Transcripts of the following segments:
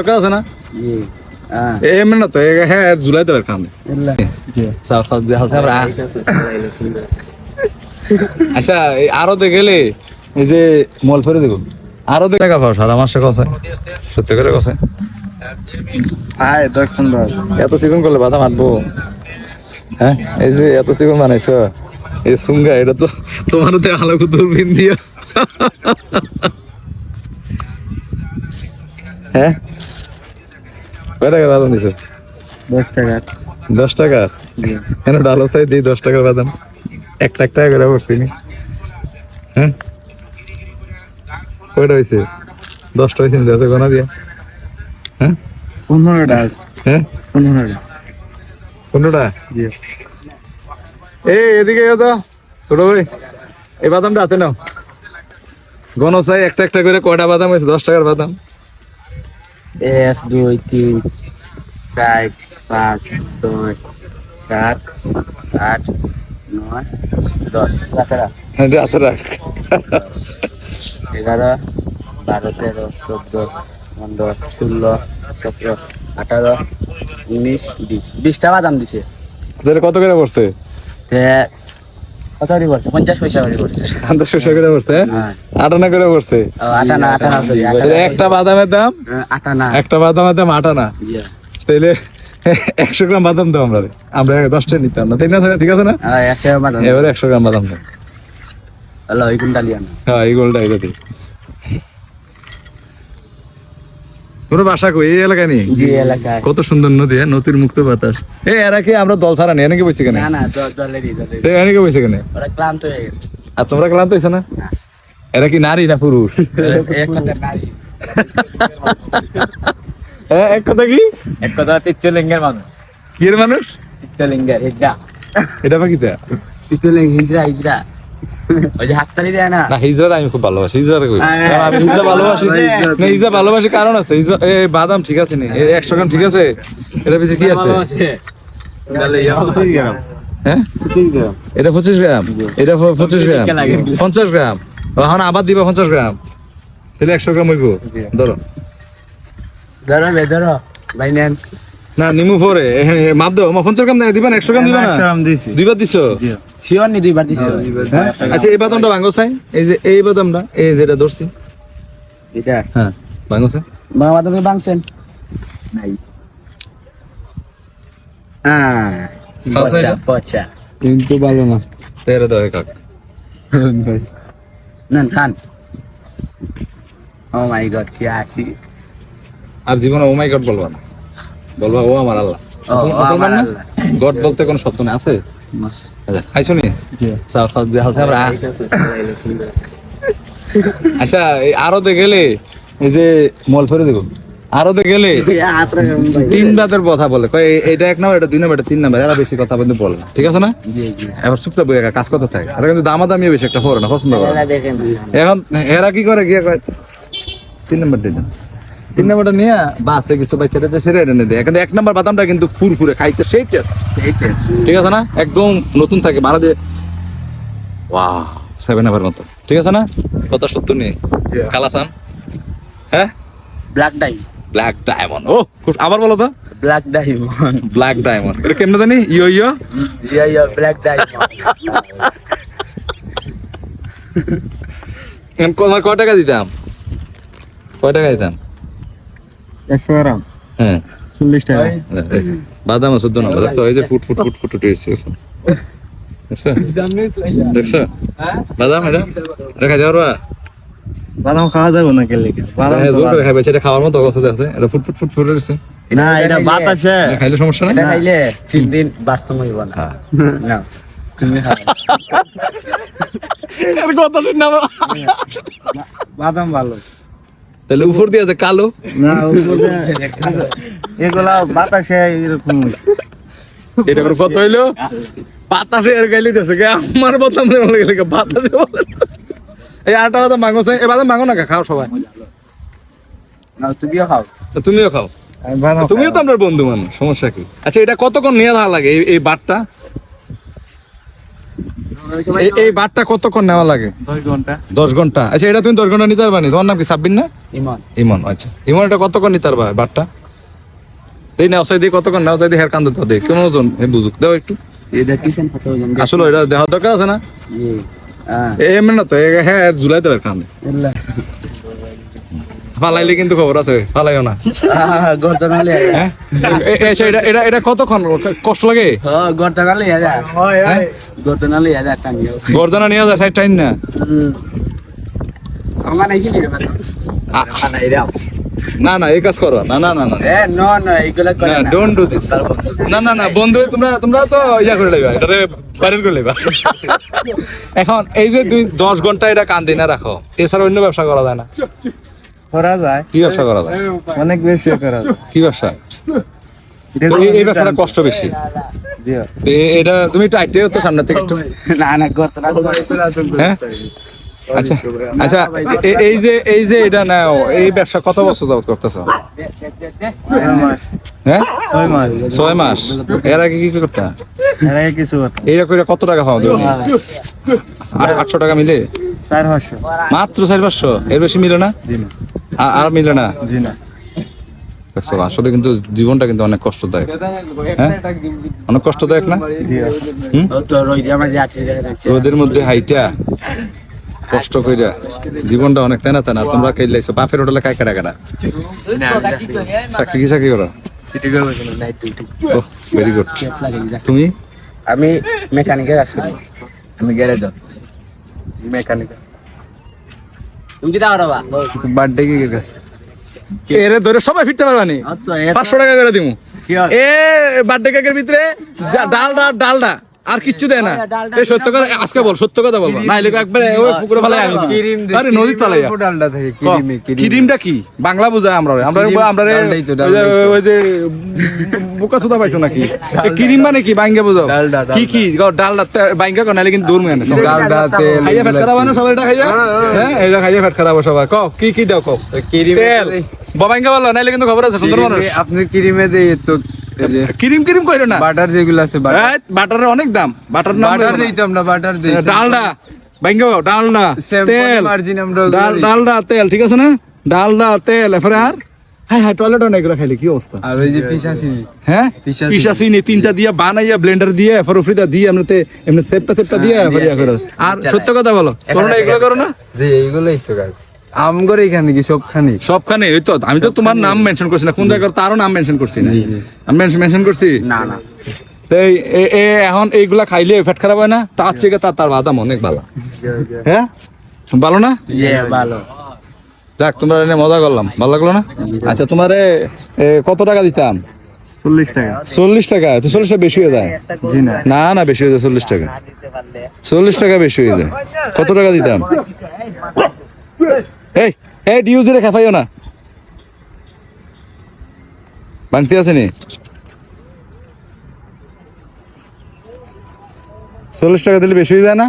ডকা আছে না? জি। না তো হ্যাঁ জুলাই আচ্ছা এই আরও দে গেলে এই যে মল ফেরে দেবো। আরও দে টাকা পাও সারা মাসে কথা। সত্যি করে কথা। আয় দেখুন এত চিকন করলে বাধা মারবো। হ্যাঁ এই যে এত চিকন বানাইছো। এই সুঙ্গা এটা তো তোমার তো দূরবীন দিয়া। হ্যাঁ? কয় টাকার বাদাম দিছো? দশ টাকা দশ টাকা কেন ডালো চাই দিই দশ টাকার বাদাম? এক লাখ টাকা করে পড়ছি হ্যাঁ? কয়টা হয়েছে দশটা হয়েছে যাতে গোনা দিয়া? হ্যাঁ? পনেরোটা আছে হ্যাঁ? পনেরোটা। কোনটা জি। এই এদিকে তো ছোট ভাই। এই বাদামটা হাতে নাও। গণ চাই একটা একটা করে কয়টা বাদাম হয়েছে দশ টাকার বাদাম। এক দুই তিন চার পাঁচ ছয় সাত আট নয় দশ। হ্যাঁ, রাখ এগারো বারো তেরো চোদ্দ পনেরো ষোলো সতেরো আঠারো উনিশ বিশ। বিশটা বাদাম দিছে। কত করে পড়ছে? কত করে পড়ছে? পঞ্চাশ পয়সা করে পড়ছে। পঞ্চাশ পয়সা করে পড়ছে হ্যাঁ? আটানা করে পড়ছে? আটানা আটানা। একটা বাদামের দাম? হ্যাঁ, আটানা। একটা বাদামের দাম আটানা? তাইলে একশো গ্রাম বাদাম দাও আমরা। আমরা দশটা নিতাম না। তাই না ঠিক আছে না? হ্যাঁ, এবারে একশো গ্রাম বাদাম দাও। লিয়ান হ্যাঁ এই গোলটা এটা দিই তোর বাসা কই? এই এলাকায় নেই? জি এলাকায়। কত সুন্দর নদী হ্যাঁ নদীর মুক্ত বাতাস। এ এরা কি আমরা দল ছাড়া নেই? এনেকে বসে কেন না না দলেরই দলেরই। এনেকে বসে কেন ওরা ক্লান্ত হয়ে গেছে। আর তোমরা ক্লান্ত হয়েছো না? এরা কি নারী না পুরুষ? এক নারী। এক কথা কি? এক কথা তিত্তলিঙ্গের মানুষ। কি এর মানুষ হিজড়া। এটা পাখিটা তিত্তলিঙ্গ হিজড়া হিজড়া। ওই যে হাততালি দেয় না? না হিজড়া আমি খুব ভালোবাসি হিজড়া কই? হ্যাঁ, আমি হিজড়া ভালোবাসি। হ্যাঁ, না হিজড়া ভালোবাসি কারণ আছে। এ বাদাম ঠিক আছে নি? গ্রাম ঠিক আছে? এটা পিছিয়ে কি আছে? হ্যাঁ? এটা পঁচিশ গ্রাম। এটা প- পঁচিশ গ্রাম। পঞ্চাশ গ্রাম। এখন আবার দিবা পঞ্চাশ গ্রাম। তাহলে একশো গ্রাম হইব। ধরো। ধরো বে ধরো ভাই নেন। না নিমু পরে। মাপ দাও। আমার পঞ্চাশ গ্রাম না দিবা না একশো গ্রাম দিবা না? দুইবার দিছো? শিওর নি দুইবার দিছো। হ্যাঁ? আচ্ছা এই বাদামটা ভাঙ্গো চাই এই যে এই বাদামটা এই যেটা ধরছি। এটা? হ্যাঁ। চাই নাই। না? কিন্তু ভালো না। তেরে কাক নেন খান। ও মাই গড কি আসি আর জীবনে ও মাই গড বলবা না। বলবা ও আমার আল্লাহ। ও, ও মুসলমান না? গড বলতে কোনো সত্য নেই আছে? আচ্ছা, খাইছো নি আচ্ছা এই আরতে গেলে এই যে মল ফেরে দেবো। আরতে গেলে তিন বাদের কথা বলে। কয় এটা এক নাম্বার এটা দুই নাম্বার এটা তিন নাম্বার। এরা বেশি কথা বলতে বলে না। ঠিক আছে না? জি জি। এবার চুপচাপ বই কাজ করতে থাকে। আর কিন্তু দামাদামিও বেশি একটা পড়ে না পছন্দ করে এখন এরা কি করে গিয়ে কয় তিন নাম্বার দিয়ে দেন। তিন নাম্বারটা নিয়ে বাসে কিছু বাচ্চাটা সেরে এনে দেয়। কিন্তু এক নাম্বার বাদামটা কিন্তু ফুর ফুরে খাইতে সেই টেস্ট ঠিক আছে না? একদম নতুন থাকে ভাড়া দিয়ে ওয়াও সেভেন আবার মতো। ঠিক আছে না? কথা সত্য নেই। কালাসান? হ্যাঁ? ব্ল্যাক ডাই ব্ল্যাক ডায়মন্ড ও খুব আবার বলো তো। ব্ল্যাক ডায়মন্ড ব্ল্যাক ডায়মন্ড এটা কেমনে জানি? ইয়ো ইয়ো। ইয়া ইয়া ব্ল্যাক ডায়মন্ড এখন কয় টাকা দিতাম? কয় টাকা দিতাম? একশো গ্রাম। হ্যাঁ। চল্লিশ টাকা। বাদাম আছে চোদ্দ নম্বর। দেখছ এই যে ফুট ফুট ফুট ফুট উঠে এসছে দেখছ? দেখছ? বাদাম এটা? খাই যাওয়ার বাদাম খাওয়া যাবে না কেলে হ্যাঁ জোর করে খাইবে সেটা খাওয়ার মতো অবস্থা আছে এটা ফুট ফুট ফুট ফুট উঠেছে না এটা বাতাসে। খাইলে সমস্যা নাই? খাইলে তিন দিন বাস্তব হইব না। হ্যাঁ। না বাদাম ভালো। তাহলে উপর দিয়ে আছে কালো। না এগুলা বাতাসে এরকম। এটা করে কত হইল? বাতাসে এর গাইলি দিয়েছে কে? আমার মনে গেলে বাতাসে এই আটা বাদাম মাংস এই বাদাম মাংো না খাও সবাই। না তুমিও খাও। তুমিও খাও। তুমিও তো আপনার বন্ধু মানুষ সমস্যা কি? আচ্ছা এটা কতক্ষণ নিয়ে থাকা লাগে এই এই বাটটা এই বারটা কতক্ষণ নেওয়া লাগে? দশ ঘণ্টা। দশ ঘণ্টা। আচ্ছা এটা তুমি দশ ঘণ্টা নিতে পারবা তোমার নাম কি? সাব্বিন না? ইমান। ইমন আচ্ছা। ইমন এটা কতক্ষণ নিতে পারবা বারটা? এই নাও সাই দিয়ে কতক্ষণ নেওয়া সাই দিয়ে হেয়ার কান্দে তো দেখ কেমন ওজন? বুঝুক। দাও একটু। আসলে এটা দেওয়ার দরকার আছে না? এমনি না তো হ্যাঁ জুলাই দেবে কান্দে ফালাইলে কিন্তু খবর আছে ফালাইও না। হ্যাঁ এ- এ- আচ্ছা, এটা এটা এটা কতক্ষণ কষ্ট লাগে? হ্যাঁ হ্যাঁ নিয়ে যায় সাইড টাইম না। আমার না না এই কাজ করো। না না না না। এ নো নো এইগুলা করে না ডোন্ট ডু দিস না না না বন্ধু তোমরা তোমরা তো ইয়া করে লইবা এটারে বাইরের করে লইবা। এখন এই যে তুমি দশ ঘণ্টা এটা কান্দি না রাখো এছাড়া অন্য ব্যবসা করা যায় না। করা যায়। কি ব্যবসা করা যায়? অনেক বেশি করা যায়। কি ব্যবসা? এই- ব্যবসাটা কষ্ট বেশি। এটা তুমি একটু আইতে তো সামনে থেকে একটু? না না হ্যাঁ? আচ্ছা আচ্ছা এই যে এই যে এটা নাও এই ব্যবসা কত বছর যাবত করতেছো? হ্যাঁ? ছয় মাস। ছয় মাস। এর আগে কি কি করতে? এর আগে কিছু এইটা করে কত টাকা আটশো টাকা মিলে? চার পাঁচশো। মাত্র চার পাঁচশো? এর বেশি মিলে না? জি না। আ- আর মিলে না? জি না। আসলে কিন্তু জীবনটা কিন্তু অনেক কষ্টদায়ক। হ্যাঁ? অনেক কষ্টদায়ক না? রোদের মধ্যে হাইটা কষ্ট কইরা। জীবনটা অনেক তেনা তেনা তোমরা কে লাইছো? বাপের হোটেলে কাই কাটা কাটা চাকরি কি চাকরি করো? সিটি করবে নাইট ডিউটি ও ভেরি গুড তুমি? আমি মেকানিকের কাজ করি আমি গ্যারেজ মেকানিক তুমি কি দাও বাবা বার্থডে কি গেছে এরে ধরে সবাই ফিরতে পাঁচশো টাকা করে দিমু। এ বার্থডে কেকের ভিতরে ডালডা ডালডা। আর কিচ্ছু দেয় না। এই সত্য কথা আজকে বল সত্য কথা বলব না এলাকা একবারে ওই পুকুরে ফেলাই আমি আরে নদীর তলাইয়া ডালটা থাকে কিরিমে কিরিমটা কি? বাংলা বোঝায় আমরা আমরা আমরা ওই যে- বোকা সুদা পাইছো নাকি? কিরিম মানে কি? বাঙ্গা বোঝাও। কি কি? ডালডা তে- বাঙ্গা কো কিন্তু দূর মেনে ডালডা তেল খাইয়া ফেট খারাপ না সবাই এটা খাইয়া? হ্যাঁ এটা খাইয়া ফেট খারাপ সবাই ক কি কি দাও ক? কিরিমে তেল। বাবাঙ্গা বলো নাইলে কিন্তু খবর আছে সুন্দর মানুষ আপনি কিরিমে দেই তো ক্রিম ক্রিম কইরো না। বাটার যেগুলো আছে বাটার। বাটারের অনেক দাম। বাটার নাম বাটার লইবো না। বাটার দেই। ডালডা। বাইঙ্গা ডালডা। তেল। margin আমরা ডাল ডালডা তেল ঠিক আছে না? ডালডা তেল এরপরে আর? হাই হাই টয়লেট অনেক খাইলে কি অবস্থা? আর ওই যে হ্যাঁ? তিনটা দিয়া বানাইয়া ব্লেন্ডার দিয়ে ফ্রিটা দিয়ে এমনিতে এমনি সেপটা সেপটা দিয়ে করে। আর সত্য কথা বলো করো না এগুলো করো না? যে এইগুলোই তো কাজ আম করে এখানে কি সবখানে? সবখানে ওই তো আমি তো তোমার নাম মেনশন করছি না। কোন জায়গায় তারও নাম মেনশন করছি না? আমি মেনশন করছি? না না। এই এ- এখন এইগুলা খাইলে ফ্যাট খারাপ হয় না? তার থেকে তার তার বাদাম অনেক ভালো। হ্যাঁ? ভালো না? ভালো। যাক তোমরা এনে মজা করলাম। ভালো লাগল না? আচ্ছা তোমারে কত টাকা দিতাম? চল্লিশ টাকা। চল্লিশ টাকা? তো চল্লিশ টাকা বেশি হয়ে যায়? না। না না বেশি হয়ে যায় চল্লিশ টাকা। চল্লিশ টাকা বেশি হয়ে যায়। কত টাকা দিতাম? এই এই ডিউজি রে খাফাইও না। বাংতি আছে নি? চল্লিশ টাকা দিলে বেশি হয়ে যায় না?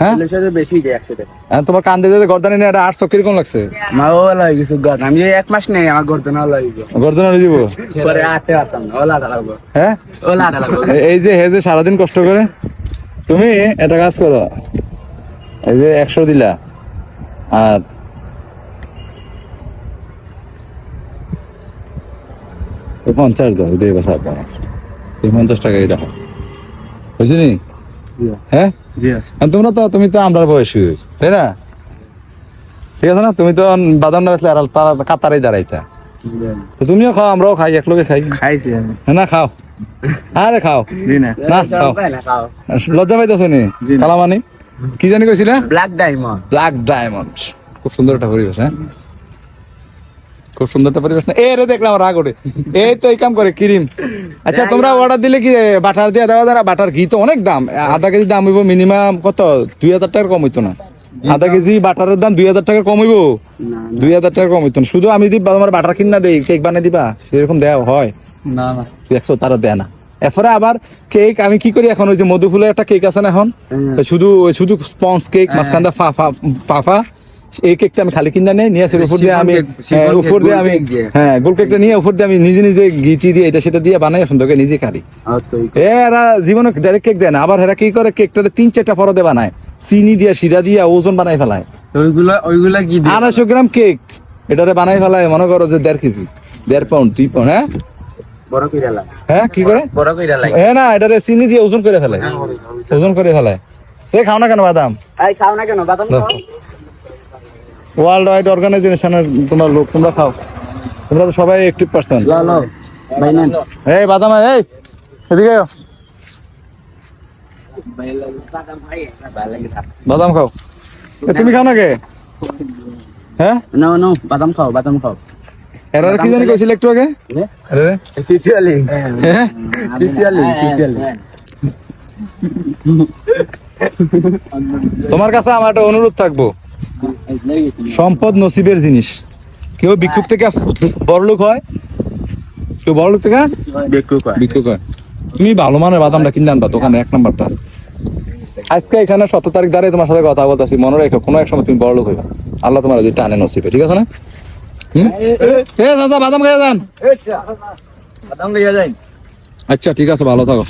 হ্যাঁ? চল্লিশ হাজার বেশি যায় একশো টাকা। আর তোমার কান্দে দিতে গর্দানি নিয়ে আটশো কীরকম লাগছে? মা ও লাগে কিছু আমি যে এক মাস নেই আমার গর্ত লাগবে গর্দানি দিব? পরে আটতে পারতাম না ওলা আটা লাগবে। হ্যাঁ? লাগবে। এই যে হে যে সারাদিন কষ্ট করে তুমি একটা কাজ করো। এই যে একশো দিলা আর পঞ্চাশ দাও এই বাসা এই পঞ্চাশ টাকা এটা বুঝলি? হ্যাঁ? তোমরা তো তুমি তো আমরা বয়সী হয়েছ তাই না? ঠিক আছে না? তুমি তো বাদাম না বেচলে আর তারা কাতারে দাঁড়াইতা। তো তুমিও খাও আমরাও খাই এক লোকে খাই। খাইছি হ্যাঁ না খাও। আরে খাও। না। খাও। লজ্জা পাইতেছ না। কালামানি কি জানি কইছিলে? ব্ল্যাক ডায়মন্ড ব্ল্যাক ডায়মন্ড খুব সুন্দর একটা পরিবেশ হ্যাঁ? খুব সুন্দর একটা পরিবেশ না এ দেখলাম রাগ ওঠে। এই তো এই কাম করে ক্রিম। আচ্ছা তোমরা অর্ডার দিলে কি বাটার দিয়ে দেওয়া যায় বাটার ঘি তো অনেক দাম। আধা কেজি দাম হইব মিনিমাম কত? দুই হাজার টাকার কম হইতো না। আধা কেজি বাটারের দাম দুই হাজার টাকার কম হইব? দুই হাজার টাকার কম হইতো শুধু আমি যদি তোমার বাটার কিনা দেই কেক বানিয়ে দিবা? সেরকম দেওয়া হয়। না না। একশো তারা দেয় না। এরপরে আবার কেক আমি কি করি এখন? ওই যে মধুফুলের একটা কেক আছে না এখন? শুধু শুধু স্পঞ্জ কেক মাঝখানটা ফাফা ফাফা এই কেকটা আমি খালি কিনা নেই নিয়ে উপর দিয়ে আমি হ্যাঁ, উপর দিয়ে আমি হ্যাঁ গোল কেকটা নিয়ে উপর দিয়ে আমি নিজে নিজে ঘিচি দিয়ে এটা সেটা দিয়ে বানাই সুন্দর করে নিজে এই এ এরা জীবনে ডাইরেক্ট কেক দেয় না আবার এরা কি করে কেকটাতে তিন চারটা পরদে বানায় চিনি দিয়া শিরা দিয়া ওজন বানাই ফেলায়। ওইগুলা ওইগুলা কি আড়াইশো গ্রাম কেক এটারে বানাই ফেলায় মনে করো যে দেড় কেজি দেড় পাউন্ড দুই পাউন্ড হ্যাঁ? বড় কইরা লাগ। হ্যাঁ কি করে? বড় কইরা লাগ। হ্যাঁ না এটারে চিনি দিয়ে ওজন করে ফেলায়। ওজন করে ফেলায়। তুই খাও না কেন বাদাম? খাও না কেন বাদাম খাও। ওয়ার্ল্ড ওয়াইড অর্গানাইজেশনের তোমার লোক তোমরা খাও। তোমরা তো সবাই একটিভ পার্সন এই বাদাম এই এদিকে আয়। বাদাম খাও। তুমি খাও না কে হ্যাঁ? নো নো বাদাম খাও বাদাম খাও। এরা কি জানি কইছিল একটু আগে? আরে হ্যাঁ তিতুয়ালি তিতুয়ালি তোমার কাছে আমার একটা অনুরোধ থাকব। সম্পদ নসিবের জিনিস কেউ ভিক্ষুক থেকে বড়লোক হয় কেউ বড়লোক থেকে দেখো কয় ভিক্ষুক হয় তুমি ভালো মানের বাদামটা কিনে আনবা দোকানে এক নাম্বারটা আজকে এখানে সতেরো তারিখ দাঁড়িয়ে তোমার সাথে কথা বলতেছি মনে রেখো কোনো এক সময় তুমি বড়লোক হইবা আল্লাহ তোমার যদি টানে নসিবে ঠিক আছে না হুম? এ দাদা বাদাম খেয়ে যান বাদাম লইয়া যাই আচ্ছা ঠিক আছে ভালো থাকো